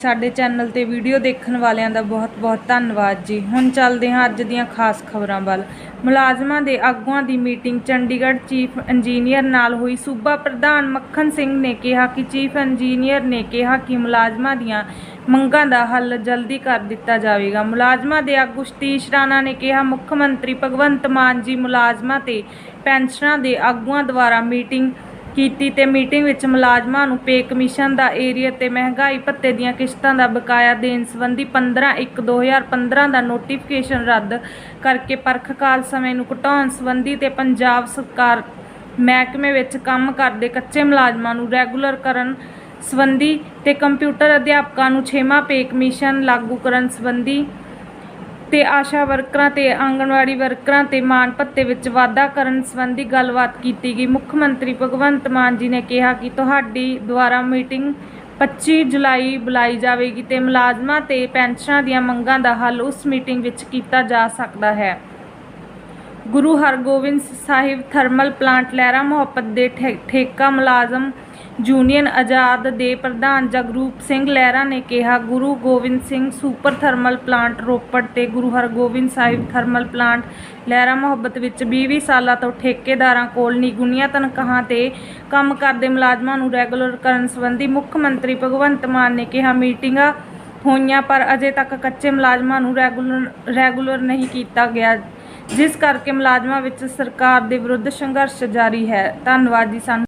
ਸਾਡੇ ਚੈਨਲ ਤੇ ਵੀਡੀਓ ਦੇਖਣ ਵਾਲਿਆਂ ਦਾ ਬਹੁਤ-ਬਹੁਤ ਧੰਨਵਾਦ ਜੀ। ਹੁਣ ਚੱਲਦੇ ਹਾਂ ਅੱਜ ਦੀਆਂ ਖਾਸ ਖਬਰਾਂ ਵੱਲ। ਮੁਲਾਜ਼ਮਾਂ ਦੇ ਆਗੂਆਂ ਦੀ ਮੀਟਿੰਗ ਚੰਡੀਗੜ੍ਹ ਚੀਫ ਇੰਜੀਨੀਅਰ ਨਾਲ ਹੋਈ। ਸੂਬਾ ਪ੍ਰਧਾਨ ਮੱਖਣ ਸਿੰਘ ਨੇ ਕਿਹਾ ਕਿ ਚੀਫ ਇੰਜੀਨੀਅਰ ਨੇ ਕਿਹਾ ਕਿ ਮੁਲਾਜ਼ਮਾਂ ਦੀਆਂ ਮੰਗਾਂ ਦਾ ਹੱਲ ਜਲਦੀ ਕਰ ਦਿੱਤਾ ਜਾਵੇਗਾ। ਮੁਲਾਜ਼ਮਾਂ ਦੇ ਆਗੂ ਸਤੀਸ਼ ਰਾਣਾ ਨੇ ਕਿਹਾ, ਮੁੱਖ ਮੰਤਰੀ ਭਗਵੰਤ ਮਾਨ ਜੀ ਮੁਲਾਜ਼ਮਾਂ ਤੇ ਪੈਨਸ਼ਨਾਂ ਦੇ ਆਗੂਆਂ ਦੁਆਰਾ ਮੀਟਿੰਗ ਕੀਤੀ ਤੇ ਮੀਟਿੰਗ ਵਿੱਚ ਮੁਲਾਜ਼ਮਾਂ ਨੂੰ ਪੇ ਕਮਿਸ਼ਨ ਦਾ ਏਰੀਆ ਤੇ ਮਹਿੰਗਾਈ ਭੱਤੇ ਦੀਆਂ ਕਿਸ਼ਤਾਂ ਦਾ ਬਕਾਇਆ ਦੇਣ ਸੰਬੰਧੀ 15/1/2015 ਦਾ ਨੋਟੀਫਿਕੇਸ਼ਨ ਰੱਦ ਕਰਕੇ ਪਰਖਕਾਲ ਸਮੇਂ ਨੂੰ ਘਟਾਉਣ ਸੰਬੰਧੀ ਤੇ ਪੰਜਾਬ ਸਰਕਾਰ ਮਹਿਕਮੇ ਵਿੱਚ ਕੰਮ ਕਰਦੇ ਕੱਚੇ ਮੁਲਾਜ਼ਮਾਂ ਨੂੰ ਰੈਗੂਲਰ ਕਰਨ ਸੰਬੰਧੀ ਤੇ ਕੰਪਿਊਟਰ ਅਧਿਆਪਕਾਂ ਨੂੰ 6ਵਾਂ ਪੇ ਕਮਿਸ਼ਨ ਲਾਗੂ ਕਰਨ ਸੰਬੰਧੀ ਤੇ ਆਸ਼ਾ ਵਰਕਰਾਂ ਤੇ ਆਂਗਣਵਾੜੀ ਵਰਕਰਾਂ ਤੇ ਮਾਣ ਭੱਤੇ ਵਿੱਚ ਵਾਧਾ ਕਰਨ ਸੰਬੰਧੀ ਗੱਲਬਾਤ ਕੀਤੀ ਗਈ। ਮੁੱਖ ਮੰਤਰੀ ਭਗਵੰਤ ਮਾਨ ਜੀ ਨੇ ਕਿਹਾ ਕਿ ਤੁਹਾਡੀ ਦੁਆਰਾ ਮੀਟਿੰਗ 25 ਜੁਲਾਈ ਬੁਲਾਈ ਜਾਵੇਗੀ ਤੇ ਮੁਲਾਜ਼ਮਾਂ ਤੇ ਪੈਨਸ਼ਨਾਂ ਦੀਆਂ ਮੰਗਾਂ ਦਾ ਹੱਲ ਉਸ ਮੀਟਿੰਗ ਵਿੱਚ ਕੀਤਾ ਜਾ ਸਕਦਾ ਹੈ। ਗੁਰੂ ਹਰਗੋਬਿੰਦ ਸਾਹਿਬ ਥਰਮਲ ਪਲਾਂਟ ਲਹਿਰਾ ਮੁਹੱਬਤ ਦੇ ਠੇ- ਠੇਕਾ ਮੁਲਾਜ਼ਮ ਯੂਨੀਅਨ ਆਜ਼ਾਦ ਦੇ ਪ੍ਰਧਾਨ ਜਗਰੂਪ ਸਿੰਘ ਲਹਿਰਾ ਨੇ ਕਿਹਾ, Guru Gobind Singh super thermal plant Ropar ਤੇ ਗੁਰੂ ਹਰਗੋਬਿੰਦ ਸਾਹਿਬ ਥਰਮਲ ਪਲਾਂਟ ਲਹਿਰਾ ਮੁਹੱਬਤ ਵਿੱਚ 20-20 ਸਾਲਾਂ ਤੋਂ ਠੇਕੇਦਾਰਾਂ ਕੋਲ ਨਿਗੁਣੀਆਂ ਤਨਖਾਹਾਂ ਤੇ ਕੰਮ ਕਰਦੇ ਮੁਲਾਜ਼ਮਾਂ ਨੂੰ ਰੈਗੂਲਰ ਕਰਨ ਸੰਬੰਧੀ ਮੁੱਖ ਮੰਤਰੀ ਭਗਵੰਤ ਮਾਨ ਨੇ ਕਿਹਾ, ਮੀਟਿੰਗਾਂ ਹੋਈਆਂ ਪਰ ਅਜੇ ਤੱਕ ਕੱਚੇ ਮੁਲਾਜ਼ਮਾਂ ਨੂੰ ਰੈਗੂਲਰ ਰੈਗੂਲਰ ਨਹੀਂ ਕੀਤਾ ਗਿਆ, ਜਿਸ ਕਰਕੇ ਮੁਲਾਜ਼ਮਾਂ ਵਿੱਚ ਸਰਕਾਰ ਦੇ ਵਿਰੁੱਧ ਸੰਘਰਸ਼ ਜਾਰੀ ਹੈ। ਧੰਨਵਾਦ ਜੀ ਸਾਨੂੰ।